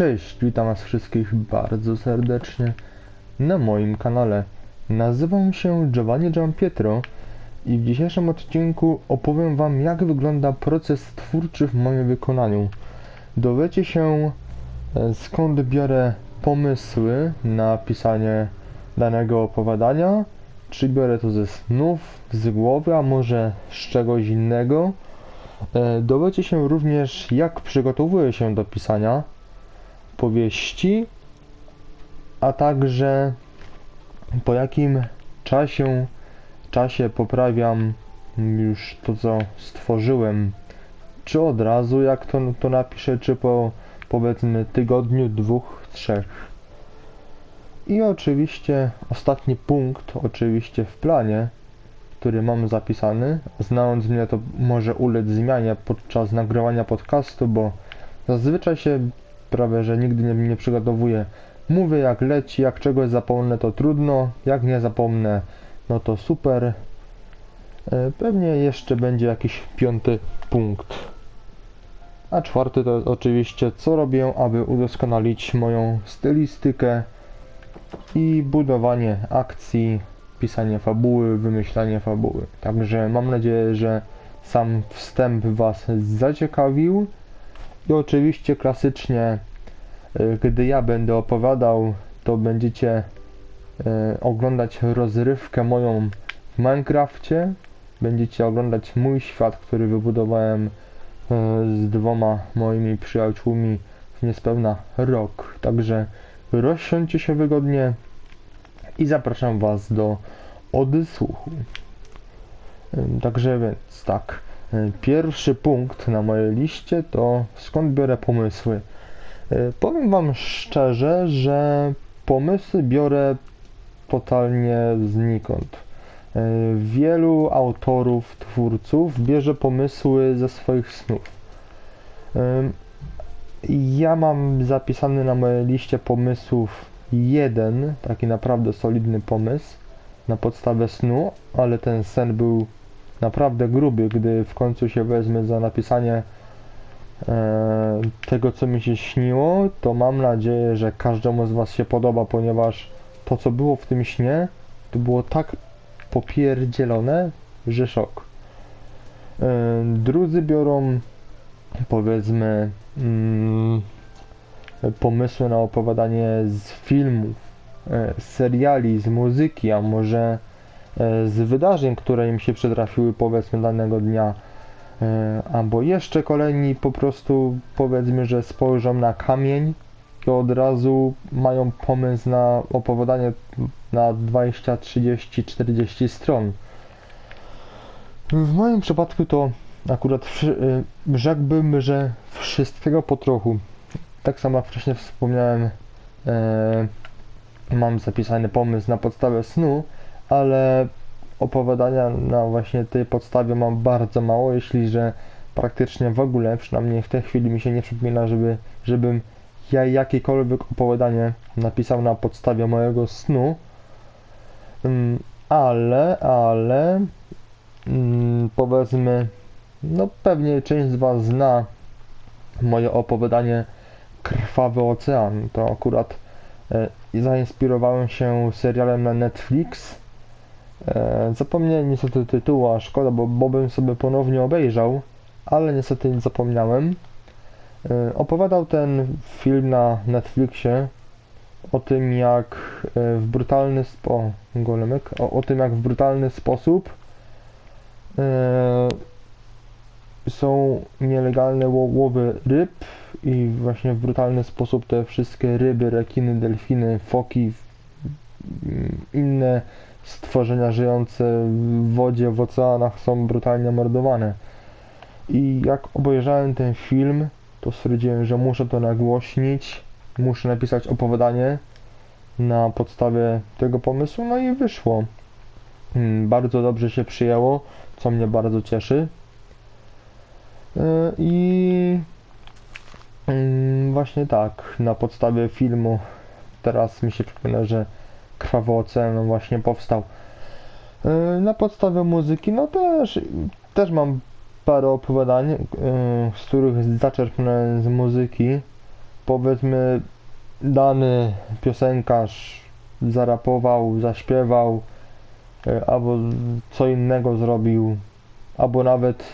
Cześć, witam was wszystkich bardzo serdecznie na moim kanale. Nazywam się Giovanni Giampietro i w dzisiejszym odcinku opowiem wam jak wygląda proces twórczy w moim wykonaniu. Dowiecie się e, skąd biorę pomysły na pisanie danego opowiadania, czy biorę to ze snów, z głowy, a może z czegoś innego. E, Dowiecie się również jak przygotowuję się do pisania powieści, a także po jakim czasie, czasie poprawiam już to, co stworzyłem. Czy od razu, jak to, to napiszę, czy po powiedzmy tygodniu, dwóch, trzech. I oczywiście ostatni punkt, oczywiście w planie, który mam zapisany. Znając mnie, to może ulec zmianie podczas nagrywania podcastu, bo zazwyczaj się prawie, że nigdy nie, nie przygotowuję. Mówię jak leci, jak czegoś zapomnę to trudno, jak nie zapomnę no to super. E, Pewnie jeszcze będzie jakiś piąty punkt. A czwarty to oczywiście co robię, aby udoskonalić moją stylistykę i budowanie akcji, pisanie fabuły, wymyślanie fabuły. Także mam nadzieję, że sam wstęp Was zaciekawił. I oczywiście klasycznie, y, gdy ja będę opowiadał, to będziecie y, oglądać rozrywkę moją w Minecrafcie. Będziecie oglądać mój świat, który wybudowałem y, z dwoma moimi przyjaciółmi w niespełna rok. Także rozsiądźcie się wygodnie i zapraszam Was do odsłuchu. Także więc tak. Pierwszy punkt na mojej liście to skąd biorę pomysły. Y, Powiem Wam szczerze, że pomysły biorę totalnie znikąd. Y, Wielu autorów, twórców bierze pomysły ze swoich snów. Ym, Ja mam zapisany na mojej liście pomysłów jeden, taki naprawdę solidny pomysł na podstawę snu, ale ten sen był naprawdę gruby, gdy w końcu się wezmę za napisanie e, tego, co mi się śniło, to mam nadzieję, że każdemu z Was się podoba, ponieważ to, co było w tym śnie, to było tak popierdzielone, że szok. E, drudzy biorą, powiedzmy, mm, pomysły na opowiadanie z filmów, e, seriali, z muzyki, a może z wydarzeń, które im się przytrafiły powiedzmy danego dnia. E, Albo jeszcze kolejni po prostu powiedzmy, że spojrzą na kamień i od razu mają pomysł na opowiadanie na 20, 30, 40 stron. W moim przypadku to akurat y, rzekłbym, że wszystkiego po trochu. Tak samo jak wcześniej wspomniałem, e, mam zapisany pomysł na podstawę snu, ale opowiadania na właśnie tej podstawie mam bardzo mało, jeśli że praktycznie w ogóle, przynajmniej w tej chwili mi się nie przypomina, żeby, żebym ja jakiekolwiek opowiadanie napisał na podstawie mojego snu. Mm, Ale, ale mm, powiedzmy, no pewnie część z Was zna moje opowiadanie Krwawy Ocean. To akurat e, zainspirowałem się serialem na Netflix. E, zapomniałem niestety tytułu, a szkoda, bo, bo bym sobie ponownie obejrzał, ale niestety zapomniałem. E, opowiadał ten film na Netflixie o tym, jak e, w brutalny o, o tym, jak w brutalny sposób są nielegalne ło- łowy ryb i właśnie w brutalny sposób te wszystkie ryby, rekiny, delfiny, foki, inne stworzenia żyjące w wodzie, w oceanach są brutalnie mordowane. I jak obejrzałem ten film, to stwierdziłem, że muszę to nagłośnić, muszę napisać opowiadanie na podstawie tego pomysłu, no i wyszło. Mm, Bardzo dobrze się przyjęło, co mnie bardzo cieszy. E, I mm, właśnie tak, na podstawie filmu teraz mi się przypomina, że Krwawy Ocean właśnie powstał. E, Na podstawie muzyki, no też, też mam parę opowiadań, e, z których zaczerpnąłem z muzyki. powiedzmy dany piosenkarz zarapował, zaśpiewał, e, albo co innego zrobił, albo nawet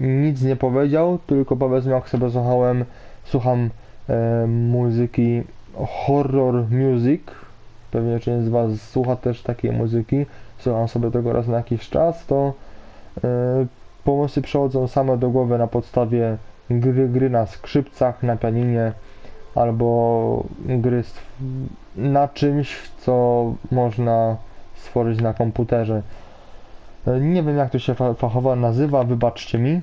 nic nie powiedział, tylko powiedzmy jak sobie słuchałem, słucham muzyki horror music, pewnie część z Was słucha też takiej muzyki, słucham sobie tego raz na jakiś czas, to e, pomysły przychodzą same do głowy na podstawie gry, gry na skrzypcach, na pianinie, albo gry na czymś, co można stworzyć na komputerze. E, Nie wiem jak to się fa- fachowo nazywa, wybaczcie mi.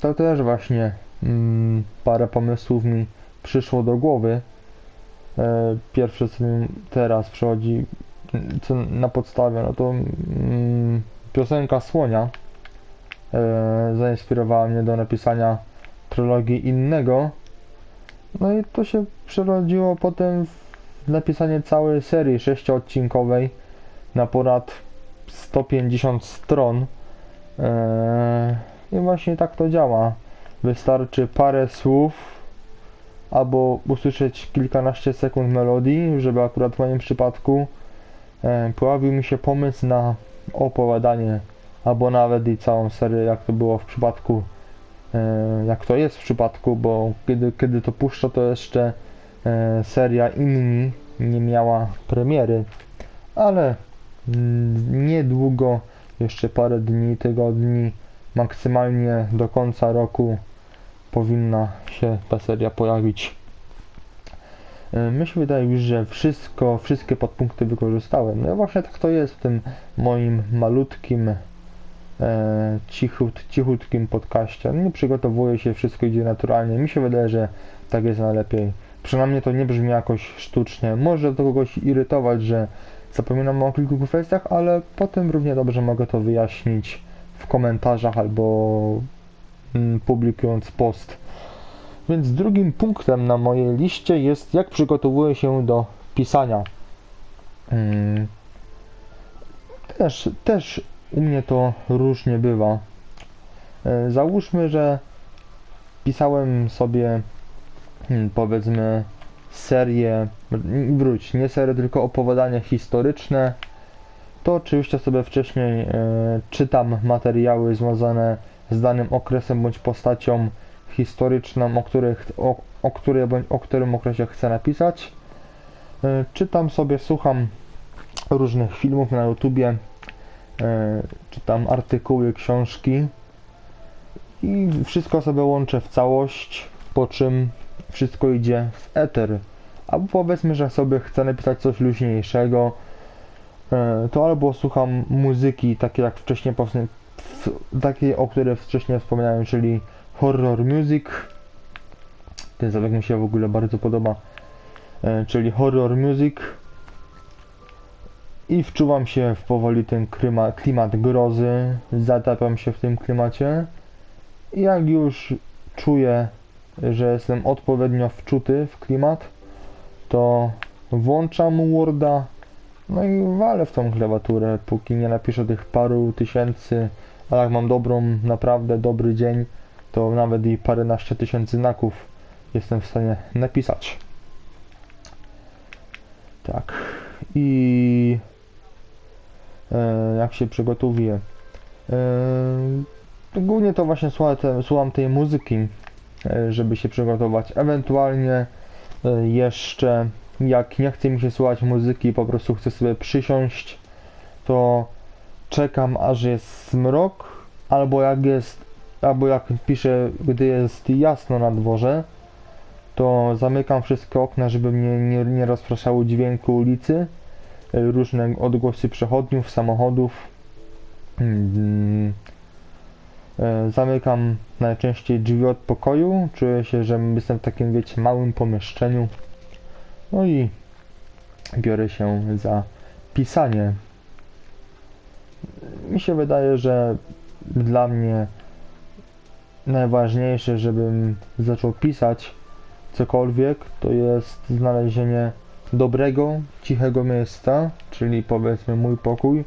To też właśnie mm, parę pomysłów mi przyszło do głowy. E, Pierwsze co mi teraz przychodzi co na podstawie, no to mm, piosenka Słonia e, zainspirowała mnie do napisania trylogii innego. No i to się przerodziło potem w napisanie całej serii sześciodcinkowej na ponad 150 stron. Eee, I właśnie tak to działa. Wystarczy parę słów albo usłyszeć kilkanaście sekund melodii, żeby akurat w moim przypadku e, pojawił mi się pomysł na opowiadanie albo nawet i całą serię, jak to było w przypadku e, jak to jest w przypadku, bo kiedy, kiedy to puszcza, to jeszcze e, seria Inni nie miała premiery, ale mm, niedługo, jeszcze parę dni, tygodni, maksymalnie do końca roku powinna się ta seria pojawić. E, Mi się wydaje już, że wszystko, wszystkie podpunkty wykorzystałem. No właśnie tak to jest w tym moim malutkim e, cichut, cichutkim podcaście. Nie przygotowuję się, wszystko idzie naturalnie. Mi się wydaje, że tak jest najlepiej. Przynajmniej to nie brzmi jakoś sztucznie. Może to kogoś irytować, że zapominam o kilku kwestiach, ale potem równie dobrze mogę to wyjaśnić w komentarzach albo publikując post. Więc drugim punktem na mojej liście jest jak przygotowuję się do pisania. Mm. Też, też u mnie to różnie bywa. E, Załóżmy, że pisałem sobie hmm, powiedzmy serię, wróć, nie serię, tylko opowiadania historyczne. To oczywiście sobie wcześniej e, czytam materiały związane z danym okresem bądź postacią historyczną, o, których, o, o, której, o którym okresie chcę napisać. E, Czytam sobie, słucham różnych filmów na YouTubie, e, czytam artykuły, książki i wszystko sobie łączę w całość, po czym wszystko idzie w eter. Albo powiedzmy, że sobie chcę napisać coś luźniejszego, e, to albo słucham muzyki, takiej jak wcześniej takiej, o której wcześniej wspomniałem, czyli horror music. Ten zabieg mi się w ogóle bardzo podoba, e, czyli horror music. I wczuwam się w powoli ten klimat, klimat grozy, zatapiam się w tym klimacie. I jak już czuję, że jestem odpowiednio wczuty w klimat, to włączam Worda, no i walę w tą klawiaturę, póki nie napiszę tych paru tysięcy, a jak mam dobrą, naprawdę dobry dzień, to nawet i paręnaście tysięcy znaków jestem w stanie napisać. Tak. I e, jak się przygotowuję. E, głównie to właśnie słucham, te, słucham tej muzyki, e, żeby się przygotować. Ewentualnie e, jeszcze jak nie chce mi się słuchać muzyki, po prostu chcę sobie przysiąść, to czekam aż jest zmrok, albo jak jest, albo jak piszę, gdy jest jasno na dworze, to zamykam wszystkie okna, żeby mnie nie, nie rozpraszały dźwięku ulicy, różne odgłosy przechodniów, samochodów. Mm, y, Zamykam najczęściej drzwi od pokoju, czuję się, że jestem w takim, wiecie, małym pomieszczeniu. No i biorę się za pisanie. Mi się wydaje, że dla mnie najważniejsze, żebym zaczął pisać cokolwiek, to jest znalezienie dobrego, cichego miejsca, czyli powiedzmy mój pokój.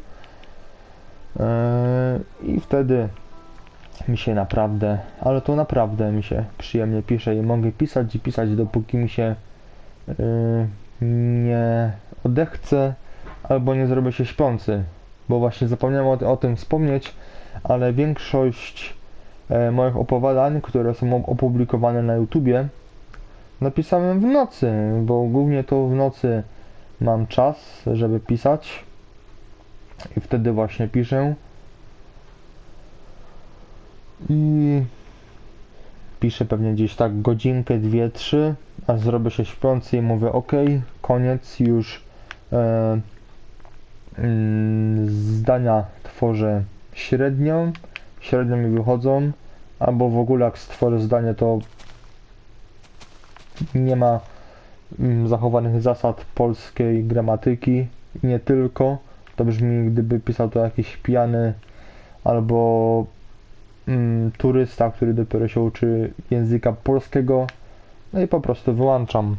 Eee, I wtedy mi się naprawdę, ale to naprawdę mi się przyjemnie pisze i mogę pisać i pisać dopóki mi się yy, nie odechce albo nie zrobię się śpiący, bo właśnie zapomniałem o, o tym wspomnieć, ale większość e, moich opowiadań, które są opublikowane na YouTubie, napisałem w nocy, bo głównie to w nocy mam czas, żeby pisać i wtedy właśnie piszę. I piszę pewnie gdzieś tak godzinkę, dwie, trzy, aż zrobię się śpiący i mówię ok, koniec, już e, zdania tworzę średnio, średnio mi wychodzą, albo w ogóle jak stworzę zdanie to nie ma mm, zachowanych zasad polskiej gramatyki, nie tylko, to brzmi gdyby pisał to jakiś pijany albo mm, turysta, który dopiero się uczy języka polskiego, no i po prostu wyłączam.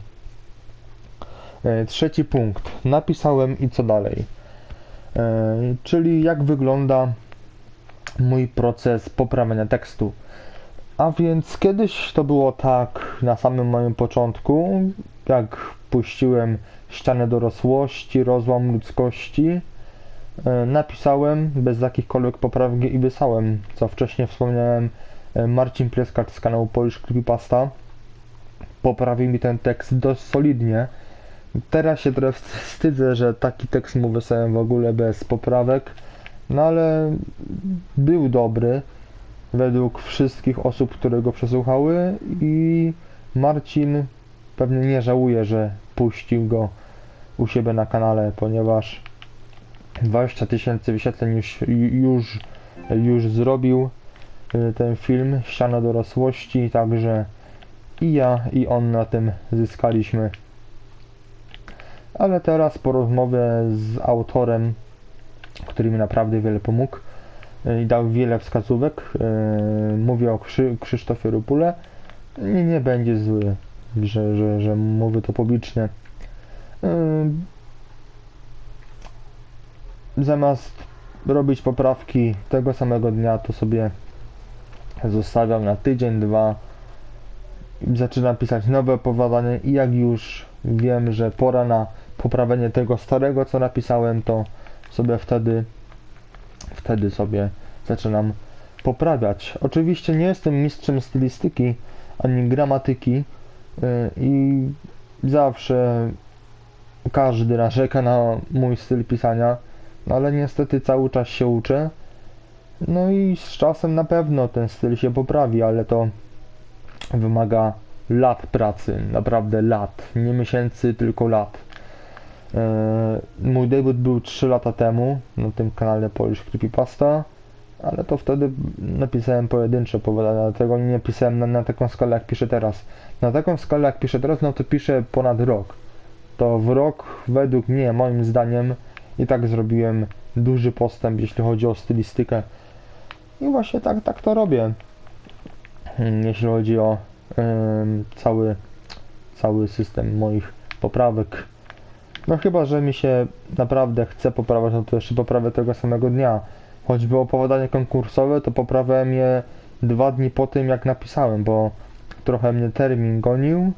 E, Trzeci punkt. Napisałem i co dalej. E, Czyli jak wygląda mój proces poprawiania tekstu. A więc kiedyś to było tak na samym moim początku, jak puściłem ścianę dorosłości, rozłam ludzkości, e, napisałem bez jakichkolwiek poprawek i wysłałem, co wcześniej wspomniałem, e, Marcin Pleskacz z kanału Polish Creepypasta poprawił mi ten tekst dość solidnie. Teraz się trochę wstydzę, że taki tekst mu wysłałem w ogóle bez poprawek, no ale był dobry według wszystkich osób, które go przesłuchały i Marcin pewnie nie żałuje, że puścił go u siebie na kanale, ponieważ 20 tysięcy wyświetleń już, już, już zrobił y, ten film Ściana dorosłości, także i ja i on na tym zyskaliśmy. Ale teraz po rozmowie z autorem, który mi naprawdę wiele pomógł y, i dał wiele wskazówek, yy, mówię o Krzy Krzysztofie Rupule, nie, nie będzie zły, że, że, że mówię to publicznie. Yy, zamiast robić poprawki tego samego dnia, to sobie zostawiam na tydzień, dwa zaczynam pisać nowe opowiadanie i jak już wiem, że pora na poprawienie tego starego, co napisałem, to sobie wtedy wtedy sobie zaczynam poprawiać. Oczywiście nie jestem mistrzem stylistyki ani gramatyki yy, i zawsze każdy narzeka na mój styl pisania, no ale niestety cały czas się uczę. No i z czasem na pewno ten styl się poprawi, ale to wymaga lat pracy, naprawdę lat, nie miesięcy, tylko lat. Yy, mój debiut był 3 lata temu na tym kanale Polish Creepypasta, ale to wtedy napisałem pojedyncze opowiadania, dlatego nie pisałem na, na taką skalę jak piszę teraz. Na taką skalę jak piszę teraz, no to piszę ponad rok. To w rok według mnie, moim zdaniem, i tak zrobiłem duży postęp, jeśli chodzi o stylistykę. I właśnie tak, tak to robię. Hmm, Jeśli chodzi o ym, cały, cały system moich poprawek. No chyba, że mi się naprawdę chce poprawiać, no to jeszcze poprawię tego samego dnia. Choćby opowiadanie konkursowe, to poprawiałem je dwa dni po tym, jak napisałem, bo trochę mnie termin gonił.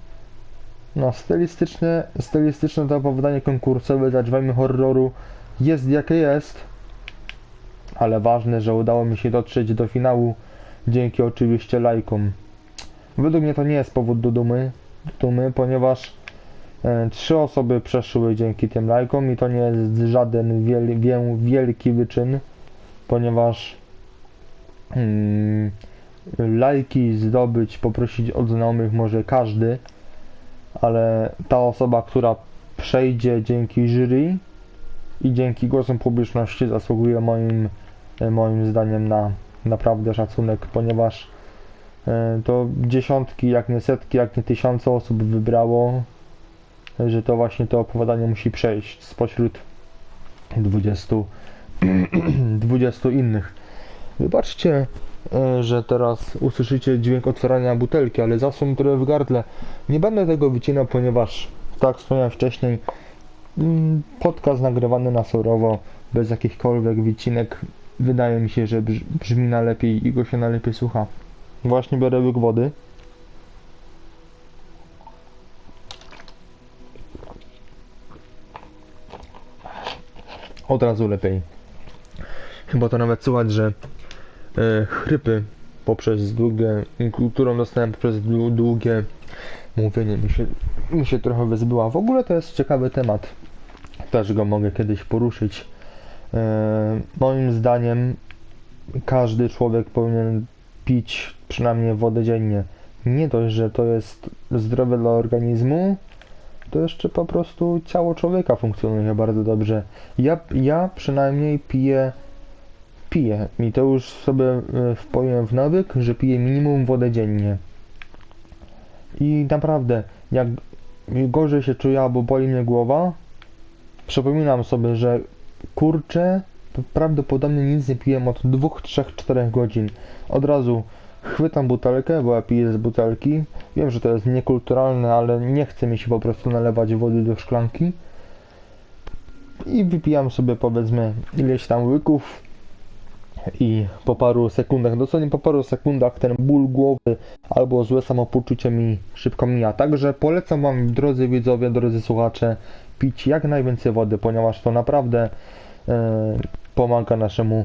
No, stylistyczne, stylistyczne to opowiadanie konkursowe za drzwiami horroru jest jakie jest, ale ważne, że udało mi się dotrzeć do finału dzięki oczywiście lajkom. Według mnie to nie jest powód do dumy, dumy ponieważ trzy osoby przeszły dzięki tym lajkom i to nie jest żaden wiel, wiel, wielki wyczyn, ponieważ mm, lajki zdobyć, poprosić od znajomych może każdy, ale ta osoba, która przejdzie dzięki jury i dzięki głosom publiczności zasługuje moim, e, moim zdaniem na naprawdę szacunek, ponieważ e, to dziesiątki, jak nie setki, jak nie tysiące osób wybrało, że to właśnie to opowiadanie musi przejść spośród 20, 20 innych. Wybaczcie, e, że teraz usłyszycie dźwięk otwierania butelki, ale zasło mi trochę w gardle. Nie będę tego wycinał, ponieważ, tak wspomniałem wcześniej, mm, podcast nagrywany na surowo, bez jakichkolwiek wycinek, wydaje mi się, że brz- brzmi na lepiej i go się na lepiej słucha. Właśnie biorę łyk wody. Od razu lepiej. Chyba to nawet słychać, że e, chrypy poprzez długie, którą dostałem poprzez dłu- długie mówienie mi się, mi się trochę wyzbyła. W ogóle to jest ciekawy temat. Też go mogę kiedyś poruszyć. E, moim zdaniem każdy człowiek powinien pić przynajmniej wodę dziennie. Nie dość, że to jest zdrowe dla organizmu, to jeszcze po prostu ciało człowieka funkcjonuje bardzo dobrze. Ja, ja przynajmniej piję, piję. I to już sobie e, wpoję w nawyk, że piję minimum wodę dziennie. I naprawdę, jak gorzej się czuję albo boli mnie głowa, przypominam sobie, że kurczę, prawdopodobnie nic nie piłem od 2, 3, 4 godzin. Od razu chwytam butelkę, bo ja piję z butelki. Wiem, że to jest niekulturalne, ale nie chce mi się po prostu nalewać wody do szklanki. I wypijam sobie powiedzmy ileś tam łyków i po paru sekundach, dosłownie po paru sekundach ten ból głowy albo złe samopoczucie mi szybko mija. Także polecam Wam, drodzy widzowie, drodzy słuchacze, pić jak najwięcej wody, ponieważ to naprawdę e, pomaga naszemu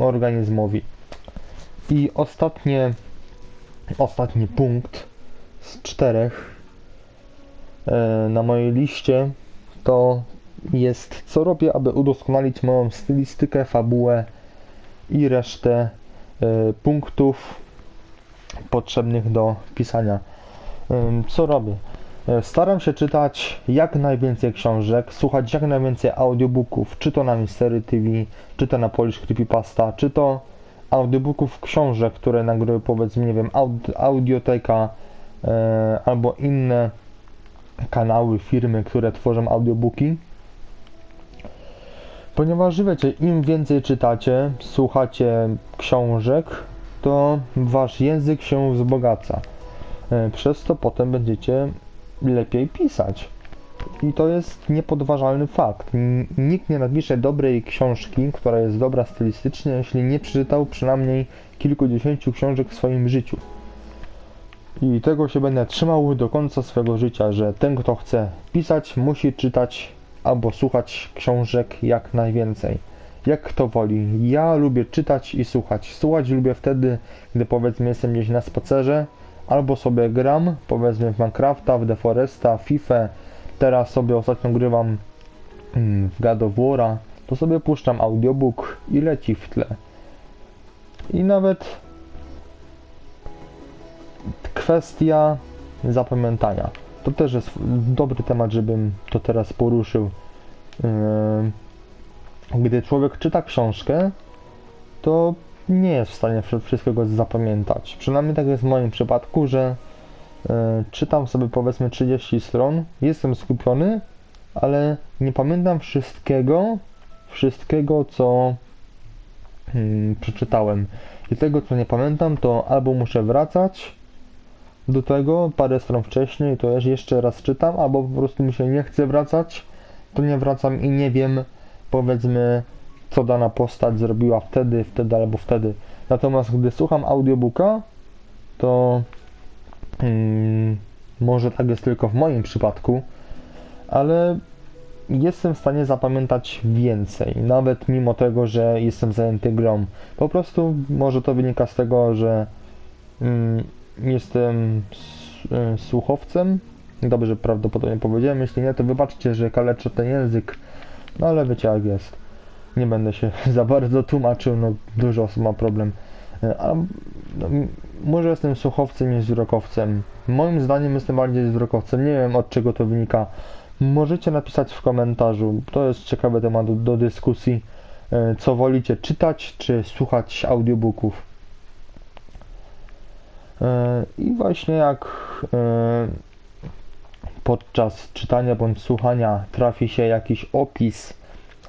organizmowi. I ostatnie, ostatni punkt z czterech e, na mojej liście to jest co robię, aby udoskonalić moją stylistykę, fabułę i resztę e, punktów potrzebnych do pisania. Co robię? E, Staram się czytać jak najwięcej książek, słuchać jak najwięcej audiobooków, czy to na Mystery TV, czy to na Polish Creepypasta, czy to audiobooków książek, które nagrywa powiedzmy, nie wiem, aud- audioteka albo inne kanały, firmy, które tworzą audiobooki. Ponieważ wiecie, im więcej czytacie, słuchacie książek, to wasz język się wzbogaca. E, Przez to potem będziecie lepiej pisać. I to jest niepodważalny fakt. Nikt nie napisze dobrej książki, która jest dobra stylistycznie, jeśli nie przeczytał przynajmniej kilkudziesięciu książek w swoim życiu. I tego się będę trzymał do końca swojego życia, że ten, kto chce pisać, musi czytać albo słuchać książek jak najwięcej. Jak kto woli. Ja lubię czytać i słuchać. Słuchać lubię wtedy, gdy powiedzmy jestem gdzieś na spacerze, albo sobie gram, powiedzmy w Minecrafta, w The Foresta, FIFA. Teraz sobie ostatnio grywam mm, w God of to sobie puszczam audiobook i leci w tle. I nawet kwestia zapamiętania. To też jest dobry temat, żebym to teraz poruszył. Yy, Gdy człowiek czyta książkę, to nie jest w stanie wszy- wszystkiego zapamiętać. Przynajmniej tak jest w moim przypadku, że yy, czytam sobie powiedzmy 30 stron, jestem skupiony, ale nie pamiętam wszystkiego, wszystkiego co mm, przeczytałem. I tego co nie pamiętam, to albo muszę wracać do tego parę stron wcześniej, to ja jeszcze raz czytam, albo po prostu mi się nie chce wracać, to nie wracam i nie wiem, powiedzmy, co dana postać zrobiła wtedy, wtedy albo wtedy. Natomiast gdy słucham audiobooka, to mm, może tak jest tylko w moim przypadku, ale jestem w stanie zapamiętać więcej, nawet mimo tego, że jestem zajęty grą. Po prostu może to wynika z tego, że mm, jestem y, słuchowcem. Dobrze, prawdopodobnie powiedziałem. Jeśli nie, to wybaczcie, że kaleczę ten język. No ale wiecie jak jest. Nie będę się za bardzo tłumaczył, no dużo osób ma problem. Y, A no, może jestem słuchowcem niż wzrokowcem. Moim zdaniem jestem bardziej wzrokowcem. Nie wiem od czego to wynika. Możecie napisać w komentarzu. To jest ciekawy temat do, do dyskusji. Y, Co wolicie, czytać czy słuchać audiobooków? E, I właśnie jak e, podczas czytania bądź słuchania trafi się jakiś opis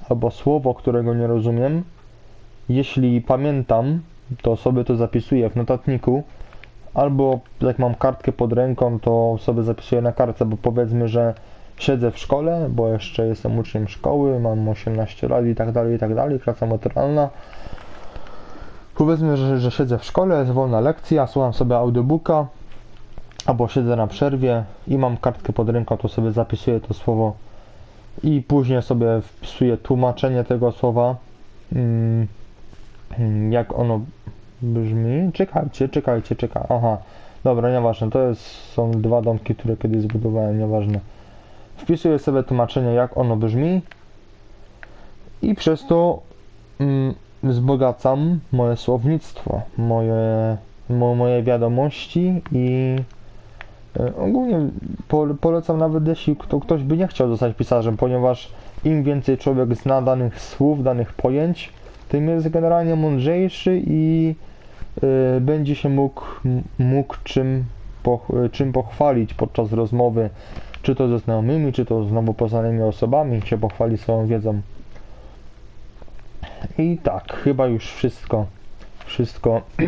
albo słowo, którego nie rozumiem, jeśli pamiętam, to sobie to zapisuję w notatniku, albo jak mam kartkę pod ręką, to sobie zapisuję na kartce, bo powiedzmy, że siedzę w szkole, bo jeszcze jestem uczniem szkoły, mam 18 lat i tak dalej, i tak dalej, klasa maturalna Powiedzmy, że, że siedzę w szkole, jest wolna lekcja, słucham sobie audiobooka, albo siedzę na przerwie i mam kartkę pod ręką, to sobie zapisuję to słowo i później sobie wpisuję tłumaczenie tego słowa, mm, mm, jak ono brzmi. Czekajcie, czekajcie, czekaj. Aha, dobra, nieważne, to jest, są dwa domki, które kiedyś zbudowałem, nieważne. Wpisuję sobie tłumaczenie, jak ono brzmi i przez to mm, wzbogacam moje słownictwo, moje, mo, moje wiadomości i e, ogólnie po, polecam nawet jeśli kto, ktoś by nie chciał zostać pisarzem, ponieważ im więcej człowiek zna danych słów, danych pojęć, tym jest generalnie mądrzejszy i e, będzie się mógł, mógł czym, poch, czym pochwalić podczas rozmowy, czy to ze znajomymi, czy to z nowo poznanymi osobami, się pochwali swoją wiedzą. I tak, chyba już wszystko. Wszystko.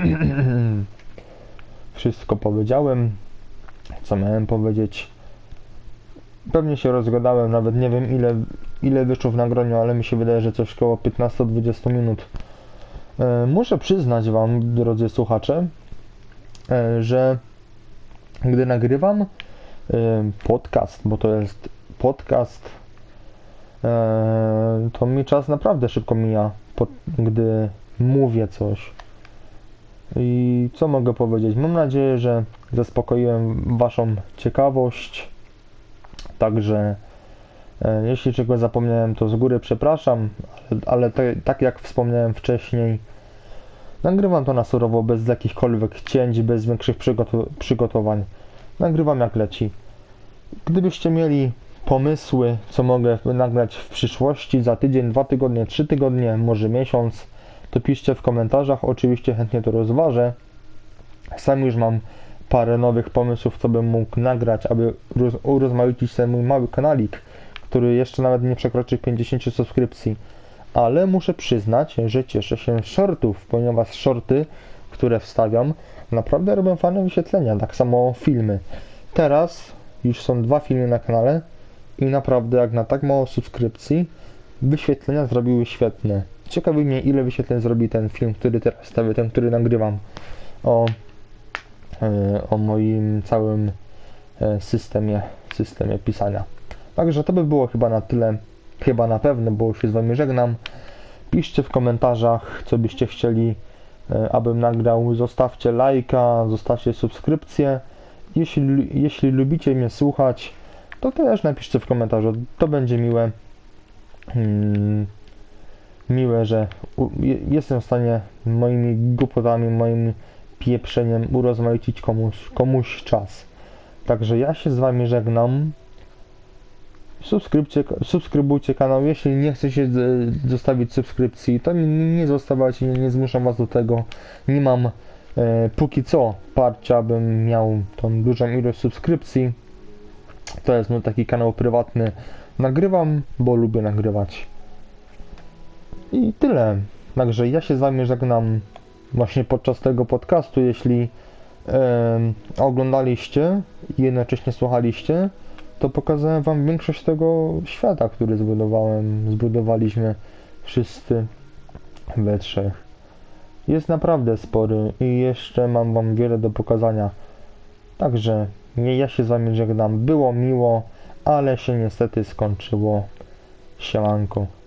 wszystko powiedziałem. Co miałem powiedzieć. Pewnie się rozgadałem, nawet nie wiem ile, ile wyszło w nagraniu, ale mi się wydaje, że coś około 15-20 minut. E, muszę przyznać Wam, drodzy słuchacze, e, że gdy nagrywam e, podcast, bo to jest podcast to mi czas naprawdę szybko mija, gdy mówię coś. I co mogę powiedzieć? Mam nadzieję, że zaspokoiłem Waszą ciekawość. Także e, jeśli czegoś zapomniałem, to z góry przepraszam, ale, te, tak jak wspomniałem wcześniej, nagrywam to na surowo, bez jakichkolwiek cięć, bez większych przygotowań. Nagrywam jak leci. Gdybyście mieli pomysły, co mogę nagrać w przyszłości, za tydzień, dwa tygodnie, trzy tygodnie, może miesiąc, to piszcie w komentarzach. Oczywiście chętnie to rozważę. Sam już mam parę nowych pomysłów, co bym mógł nagrać, aby roz- urozmaicić ten mój mały kanalik, który jeszcze nawet nie przekroczy 50 subskrypcji. Ale muszę przyznać, że cieszę się z shortów, ponieważ shorty, które wstawiam, naprawdę robią fajne wyświetlenia, tak samo filmy. Teraz już są dwa filmy na kanale, i naprawdę jak na tak mało subskrypcji wyświetlenia zrobiły świetne. Ciekawi mnie ile wyświetleń zrobi ten film, który teraz stawię, ten, który nagrywam o, e, o moim całym e, systemie, systemie pisania. Także to by było chyba na tyle, chyba na pewno, bo już się z Wami żegnam. Piszcie w komentarzach, co byście chcieli, e, abym nagrał. Zostawcie lajka, zostawcie subskrypcję. Jeśli, jeśli lubicie mnie słuchać, to też napiszcie w komentarzu. To będzie miłe. Hmm, miłe, że jestem w stanie moimi głupotami, moim pieprzeniem urozmaicić komuś, komuś czas. Także ja się z wami żegnam. Subskrypcie, subskrybujcie kanał. Jeśli nie chcecie zostawić subskrypcji, to nie, zostawiajcie, nie, nie zmuszam was do tego. Nie mam e, póki co parcia, abym miał tą dużą ilość subskrypcji. To jest mój taki kanał prywatny. Nagrywam, bo lubię nagrywać. I tyle. Także ja się z wami żegnam właśnie podczas tego podcastu. Jeśli em, oglądaliście i jednocześnie słuchaliście, to pokazałem wam większość tego świata, który zbudowałem, zbudowaliśmy wszyscy we trzech. Jest naprawdę spory i jeszcze mam wam wiele do pokazania. Także nie, ja się z wami żegnam. Było miło, ale się niestety skończyło. Siemanko.